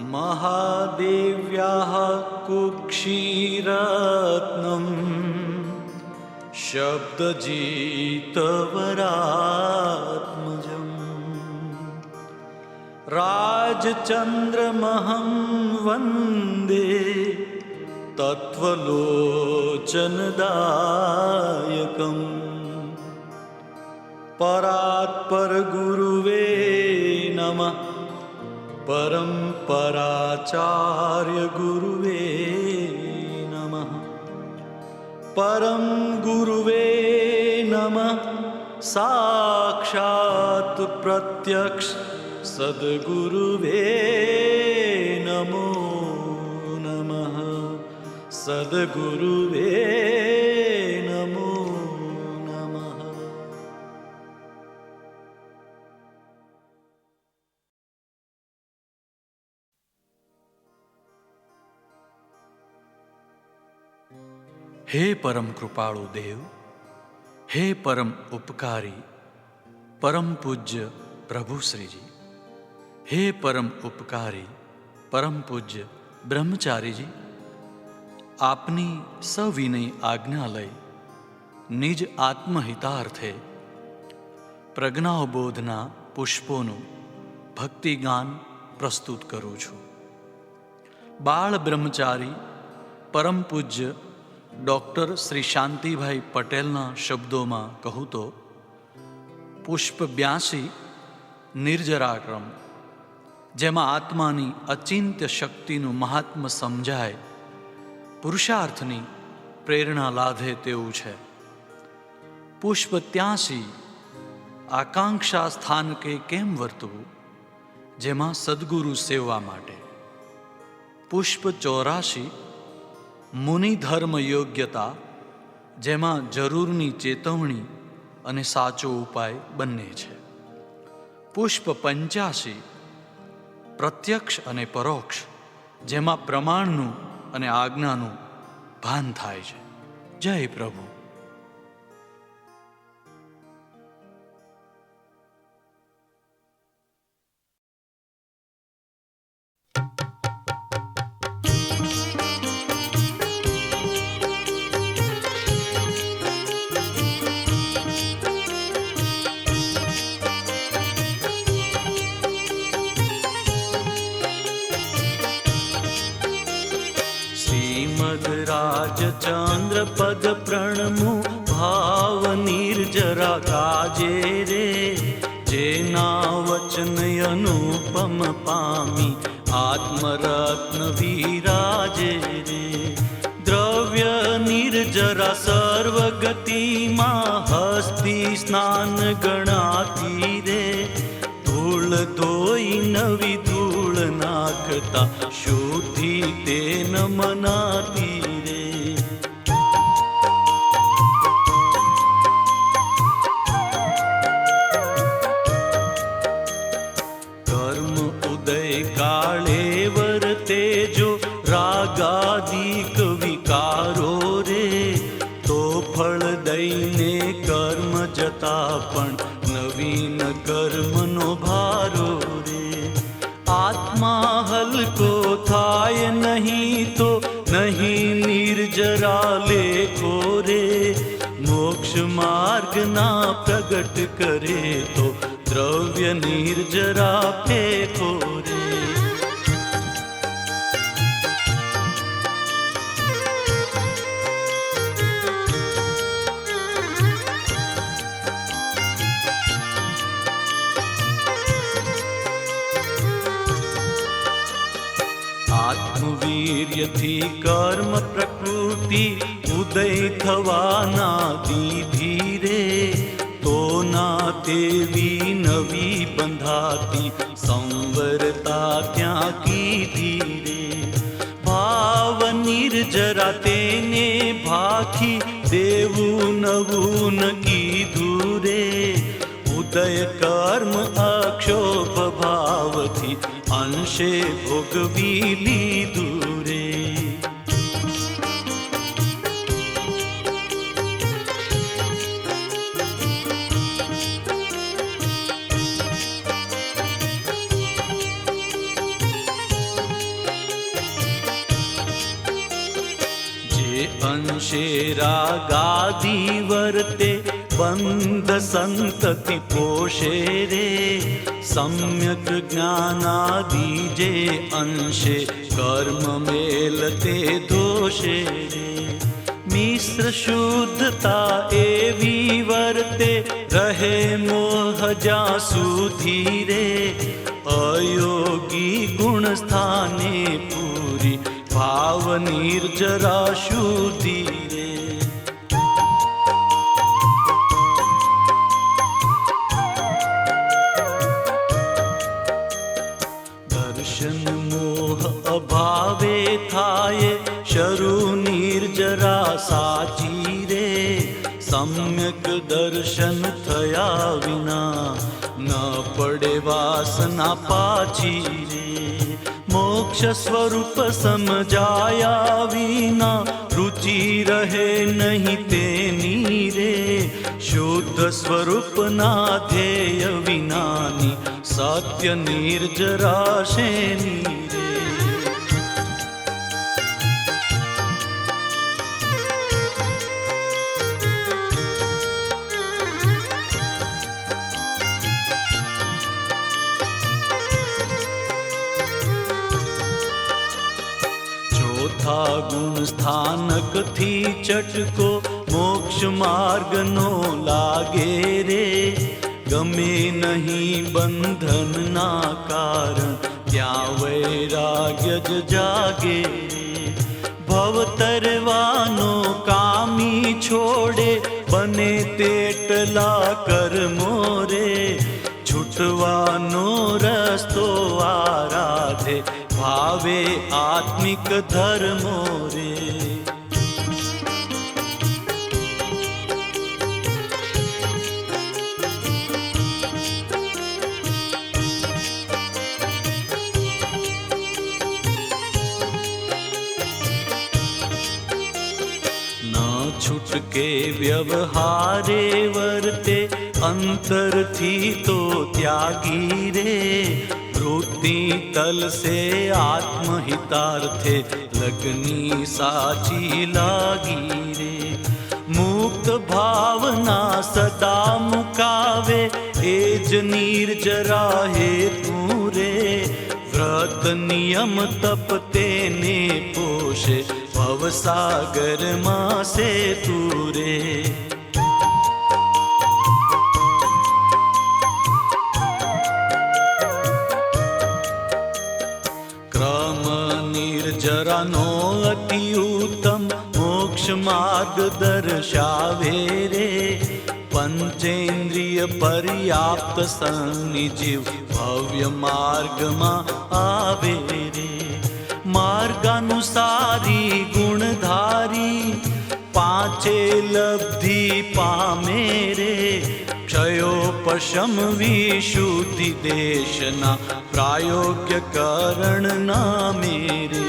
महादेव्याः कुक्षीरत्नम् शब्दजीतवरात्मजम्। राजचन्द्रमहं वंदे तत्त्वलोचनदायकम्। परात्परगुरुवे नमः। परम्पराचार्यगुरुवे नमः। परं गुरुवे नमः। साक्षात् प्रत्यक्ष सद्गुरुवे नमो नमः। सद्गुरुवे હે પરમ કૃપાળુ દેવ, હે પરમ ઉપકારી, પરમ પૂજ્ય પ્રભુ શ્રીજી, હે પરમ ઉપકારી, પરમ પૂજ્ય બ્રહ્મચારીજી, આપની સવિનય આજ્ઞા લઈ નિજ આત્મહિતાર્થે પ્રજ્ઞાબોધના પુષ્પોનું ભક્તિગાન પ્રસ્તુત કરું છું. બાળ બ્રહ્મચારી, પરમ પૂજ્ય ડૉક્ટર શ્રી શાંતિભાઈ પટેલના શબ્દોમાં કહું તો, પુષ્પ બ્યાસી, નિર્જરાક્રમ, જેમાં આત્માની અચિંત્ય શક્તિનું મહાત્મ સમજાય, પુરુષાર્થની પ્રેરણા લાધે તેવું છે. પુષ્પ ત્યાંસી, આકાંક્ષા સ્થાન કે કેમ વર્તવું? જેમાં સદગુરુ સેવવા માટે. પુષ્પ ચોરાશી મુનિ ધર્મ યોગ્યતા જેમાં જરૂરની ચેતવણી અને સાચો ઉપાય બંને છે. પુષ્પ પંચ્યાસી, પ્રત્યક્ષ અને પરોક્ષ, જેમાં પ્રમાણનું અને આજ્ઞાનું ભાન થાય છે. જય પ્રભુ. રાજચંદ્ર પદ પ્રણમુ, ભાવ નિર્જરા કાજે રે. જેના વચન અનુપમ પામી, આત્મરત્ન વિરાજે રે. દ્રવ્ય નિર્જરા સર્વગતિમાં, હસ્તી સ્નાન ગણાતી રે. ધૂળ ધોઈ નવી ધૂળ નાખતા, શુદ્ધિ તે ન आत्मा हल को थाय नहीं तो नहीं निर्जरा ले को रे। मोक्ष मार्ग ना प्रकट करे तो द्रव्य निर्जरा फेंको આત્મવીર્યથી કર્મ પ્રકૃતિ ઉદય થવાના દીધી રે તો ના તેવી નવી બંધાતી સંવરતા ત્યાં કીધી રે ભાવ નિર્જરા તેને ભાખી દેવું નવું ન કીધું રે ઉદય કર્મ અક્ષોભ ભાવથી अंशे भोगविली दूरे। अंशे गादी वरते बंद सन्तति पोषे रे। રે સમ્યક જ્ઞાનાદી જે અંશે કર્મ મેલતે દોષે રે મિશ્ર શુદ્ધતા એવી વર્તે રહે મોહ જ્યાં સુધી સમ્યક દર્શન થયા વિના ન પડે વાસના પાછી રે મોક્ષ સ્વરૂપ સમજાયા વિના રુચિ રહે નહીં તેની રે શુદ્ધ સ્વરૂપના ધ્યેય વિનાની સત્ય નિર્જરાશેની स्थानक थी चटको मोक्ष मार्ग नो लागे रे। गमे नहीं बंधन ना कारण क्या वैराग्य जागे भव तरवानो कामी छोड़े, बने तेटला कर मोरे। छुटवानो रस्तो आराधे भावे आत्मिक धर्मो रे। छुटके व्यवहारे वर्ते अंतर थी तो त्यागी रे। श्रुति तल से आत्महितार्थे, लगनी साची लागी रे। मुक्त भावना सदा मुकावे एज निर्जरा हे व्रत नियम तपते ने पोषे, भव सागर से तू रे નિર્જરાનો અતિ ઉત્તમ મોક્ષ માર્ગ દર્શાવે રે. પંચેન્દ્રિય પર્યાપ્ત સન્નિજીવ ભવ્ય માર્ગમાં આવે રે. માર્ગાનુસારી ગુણધારી, પાંચે લબ્ધિ પામે રે. ક્ષયોપશમ વિશુદ્ધિ દેશના પ્રાયોગ્ય કરણ નામે રે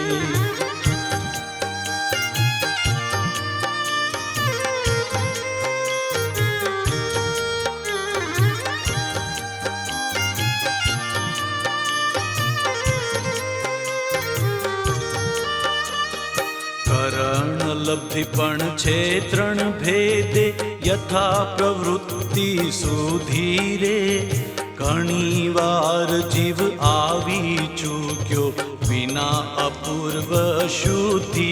લબ્ધિ પણ છે ત્રણ ભેદે યથા પ્રવૃત્તિ સુધી સુધીરે ઘણી વાર જીવ આવી ચૂક્યો વિના અપૂર્વ શુદ્ધિ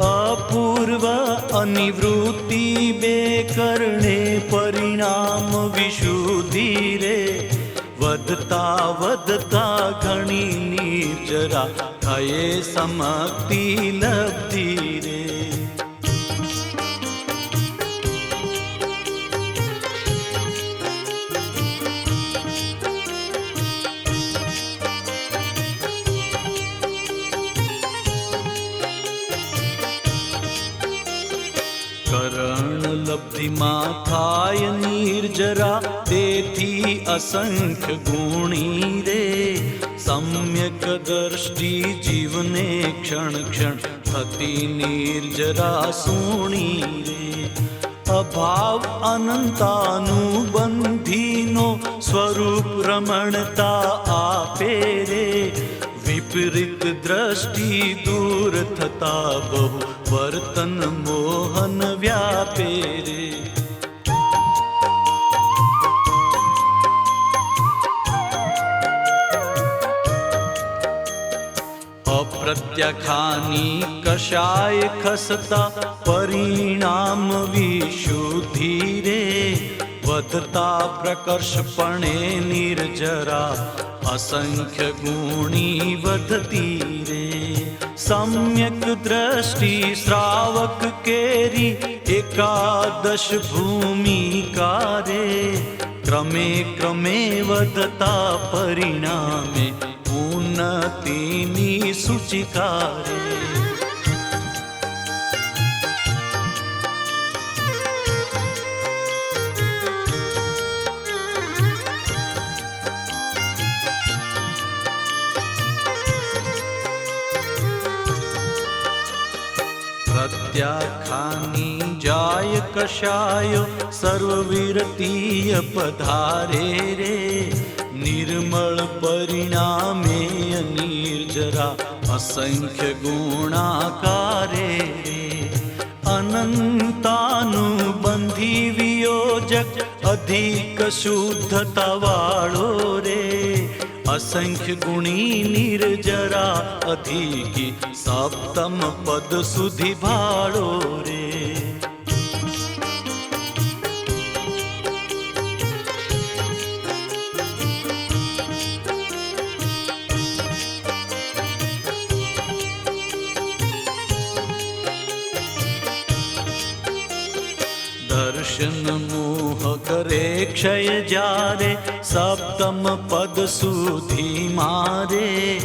અપૂર્વ અનિવૃત્તિ બે કરણે પરિણામ વિશુદ્ધિ રે. વધતા વધતા ઘણી નિર્જરા થયે સમક્તિ લબ્ધિ લબ્ધિમાં થાય નિર્જરા તેથી અસંખ્ય ગુણી રે. સમ્યક દ્રષ્ટિ જીવને ક્ષણ ક્ષણ થતી નિર્જરા સુણી રે. અભાવ અનંતાનુબંધીનો સ્વરૂપ રમણતા આપે રે. વિપરીત દ્રષ્ટિ દૂર થતા બહુ વર્તન મોહન વ્યાપે રે. અપ્રત્યખાની કશાય ખસતા પરિણામ વિશુદ્ધિ રે વધતા પ્રકર્ષપણે નિર્જરા અસંખ્ય ગુણી વધતી રે સમ્યક દ્રષ્ટિ શ્રાવક કેરી એકાદશ ભૂમિકારે ક્રમે ક્રમે વધતા પરિણામે ऊन्नतिनि सुचिकारे। प्रत्याख्यानि जाय कषाय सर्वविरतीय पधारे रे। નિર્મળ પરિણામે નિર્જરા અસંખ્ય ગુણાકારે રે. અનંતાનુબંધી વિયોજક અધિક શુદ્ધતા વાળો રે. અસંખ્ય ગુણી નિર્જરા અધિકી સપ્તમ પદ સુધી ભાળો રે. दर्शन मोह करे, क्षय जारे, सप्तम पद सुधि मारे।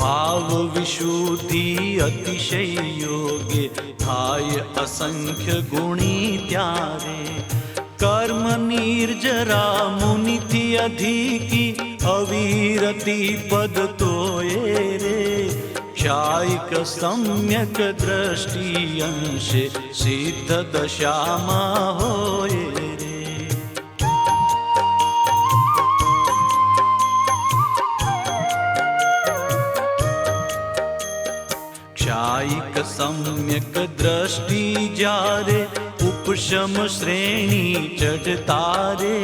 भाव विशुद्धि अतिशय योग्य थाय असंख्य गुणी त्यारे। कर्म निर्जरा मुनि थी अधिकी, अविरति पद तोये रे। ध्यायिकसम्यक्दृष्टियंशे सिद्धदशामाहोये सम्यक दृष्टि जारे उपशम श्रेणी चढ़तारे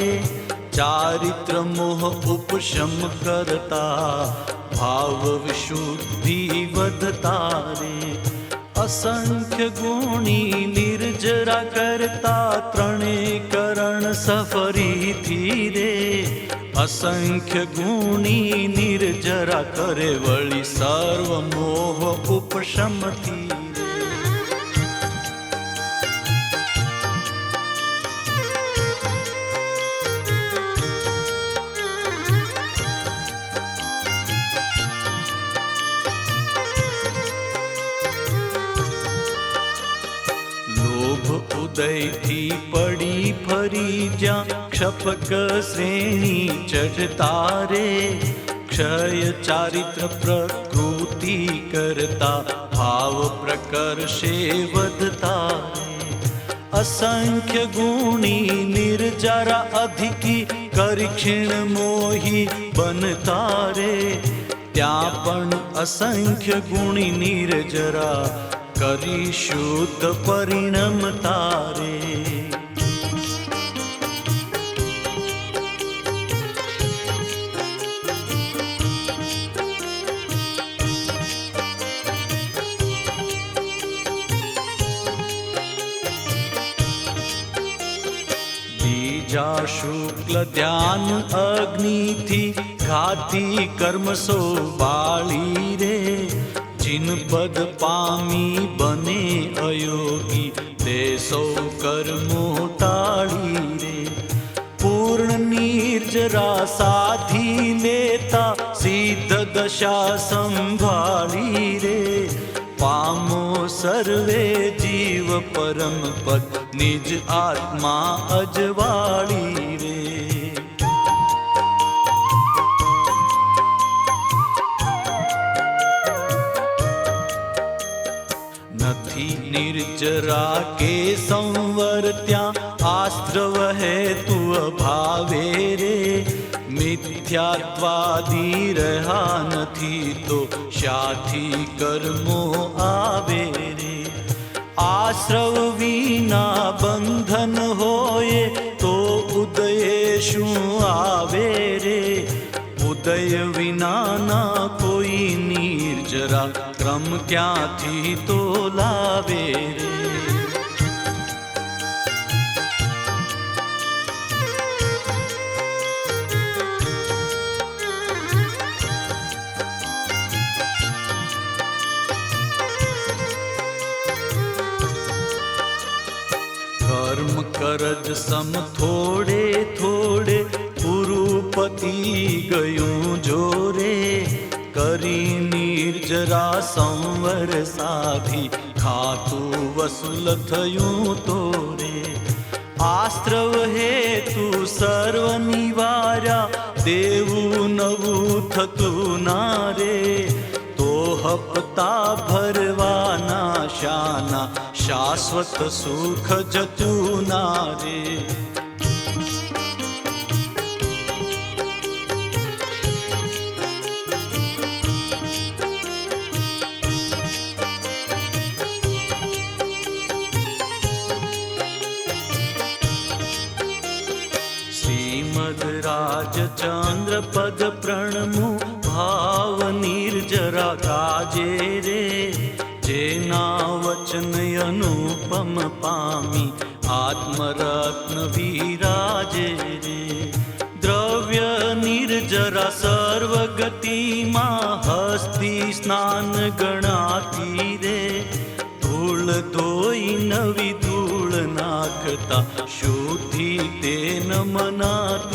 चारित्र मोह उपशम करता। ભાવ વિશુદ્ધિ વધતા રે અસંખ્ય ગુણી નિર્જરા કરતા ત્રણે કરણ સફરીથી રે અસંખ્ય ગુણી નિર્જરા કરે વળી સર્વ મોહ ઉપશમથી પડી ફરી જ્યાં ક્ષપક શ્રેણી ચઢતા રે ક્ષય ચારિત્ર પ્રકૃતિ કરતા ભાવ પ્રકર્ષે વધતા રે અસંખ્ય ગુણી નિર્જરા અધિકી કરી ક્ષીણ મોહી બનતા રે ત્યાં પણ અસંખ્ય ગુણી નિર્જરા કરી શુદ્ધ પરિણમ તારે जा शुक्ल ध्यान अग्नि थी, घाती कर्म सो बाली रे। जिन पद पामी बने अयोगी, ते सो कर्मो टाड़ी रे। पूर्ण निर्जरा साथी नेता, सिद्ध दशा संभाली रे। પામો સર્વે જીવ પરમ પદ નિજ આત્મા અજવાળી રે નથી નિર્જરા કે સંવર ત્યાં આસ્ત્ર વહે તું અભાવે રે મિથ્યાત્વાદી રહ્યા નથી તો શાથી કર્મો આવે રે આશ્રવ વિના બંધન હોય તો ઉદયે શું આવે રે ઉદય વિનાના કોઈ નિર્જરા ક્રમ ક્યાંથી તો લાવે રે કરજ સમ થોડે થોડે પુરુપતિ ગયું જોરે કરી નિર્જરા સંવર સાધી ખાતું વસુલ થયું તો રે આસ્ત્રવ હેતુ સર્વ નિવાર્યા દેવું નવું થતું ના રે તો હપતા ભરવાના जाना शाश्वत सुख जतू नारे। राज चंद्र पद प्रणमु भाव निर्जरा काजे रे। જેના વચન અનુપમ પામી આત્મરત્ન વિરાજે રે. દ્રવ્ય નિર્જરા સર્વગતિમાં હસ્તી સ્નાન ગણાતી રે. ધૂળ ધોઈ નવી ધૂળ નાખતા, શુદ્ધિ તે ન મનાતી